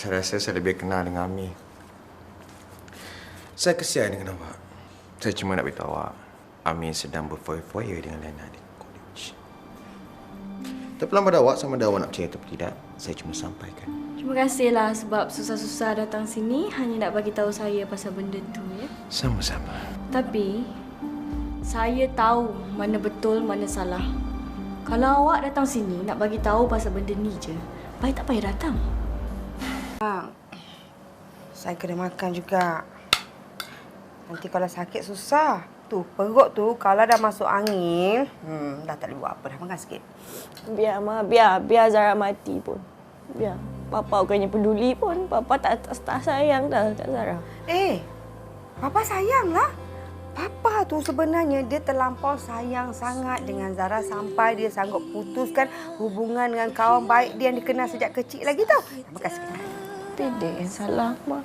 Saya rasa saya lebih kenal dengan Ami. Saya kesian dengan awak. Saya cuma nak beritahu awak, Ami sedang berfoya-foya dengan Lena di college. Terpulang pada awak sama ada awak nak percaya atau tidak, saya cuma sampaikan. Terima kasihlah sebab susah-susah datang sini hanya nak bagi tahu saya pasal benda tu ya. Sama-sama. Tapi saya tahu mana betul mana salah. Kalau awak datang sini nak bagi tahu pasal benda ni je, baik tak payah datang. Bang, saya kena makan juga. Nanti kalau sakit susah. Tu, perut tu kalau dah masuk angin, hmm, dah tak boleh buat apa dah. Makan sikit. Biar Ma, biar biar Zara mati pun. Biar. Papa bukannya peduli pun. Papa tak, tak, tak sayang dah kat Zara. Eh, Papa sayanglah. Papa tu sebenarnya dia terlampau sayang sangat dengan Zara sampai dia sanggup putuskan hubungan dengan kawan baik dia yang dikenal sejak kecil lagi tau. Makan sikit. Tidak yang salah, Ma.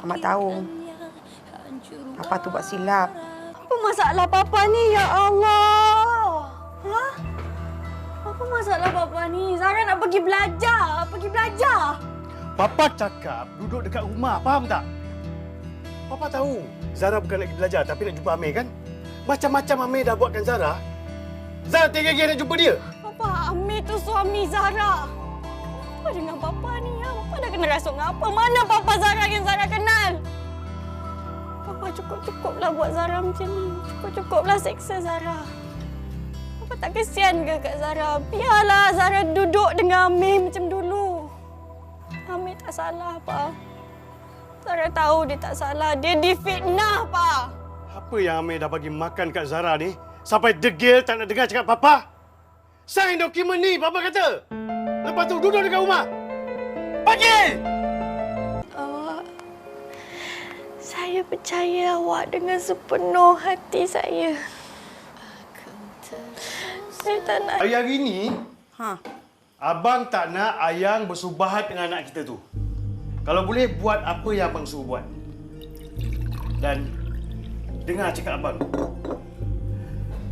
Amat tahu. Papa tu buat silap. Apa masalah Papa ni, ya Allah? Ha? Apa masalah Papa ni? Zara nak pergi belajar. Pergi belajar. Papa cakap duduk dekat rumah, faham tak? Papa tahu Zara bukan nak pergi belajar tapi nak jumpa Amir kan? Macam-macam Amir dah buatkan Zara. Zara tega-tega nak jumpa dia. Papa, Amir tu suami Zara. Apa dengan Papa ni? Kena rasuk dengan apa? Mana Papa Zara yang Zara kenal? Papa cukup-cukuplah buat Zara macam ni. Cukup-cukuplah seksa Zara. Papa tak kesian ke kat Zara? Biarlah Zara duduk dengan Amir macam dulu. Amir tak salah, Pak. Zara tahu dia tak salah. Dia difitnah, Pak. Apa yang Amir dah bagi makan kat Zara ni sampai degil tak nak dengar cakap Papa? Sign dokumen ni, Papa kata. Lepas tu duduk dekat rumah. Pergi! Awak, saya percaya awak dengan sepenuh hati saya. Saya tak nak Hari-hari ni, Ha. Abang tak nak Ayang bersubahat dengan anak kita tu. Kalau boleh, buat apa yang Abang suruh buat. Dan dengar cakap Abang.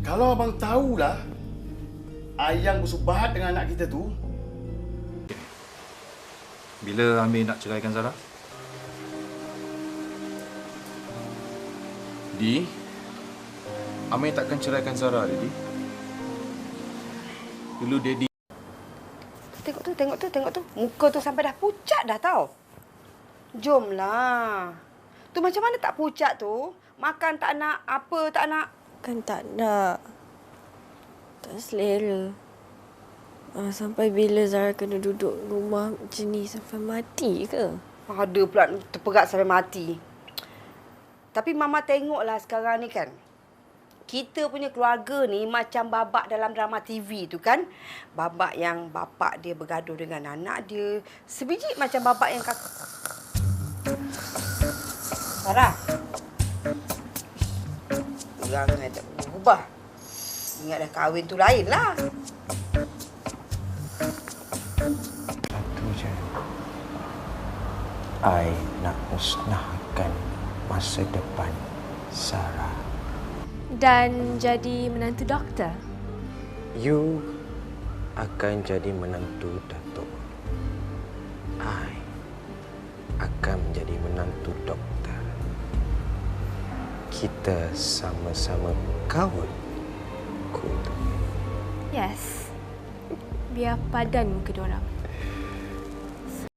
Kalau Abang tahulah Ayang bersubahat dengan anak kita tu, Bila Amir nak ceraikan Zara? Di, Amir takkan ceraikan Zara, Daddy. Dulu Daddy Tengok tu, tengok tu, tengok tu. Muka tu sampai dah pucat dah tau. Jomlah. Tu macam mana tak pucat tu? Makan tak nak, apa tak nak. kan tak nak. Tak selera. Ah, sampai bila Zara kena duduk rumah macam ni sampai mati ke? Ada pula terperak sampai mati. Tapi Mama tengoklah sekarang ni kan. Kita punya keluarga ni macam babak dalam drama TV tu kan. Babak yang bapak dia bergaduh dengan anak dia. Sebiji macam babak yang kak... Sarah. Orang ni tak berubah. Ingat dah kahwin tu lain lah. I nak musnahkan masa depan Sarah. Dan jadi menantu doktor. You akan jadi menantu Datuk. I akan menjadi menantu doktor. Kita sama-sama. Kutu. Yes. Biar padan muka diorang.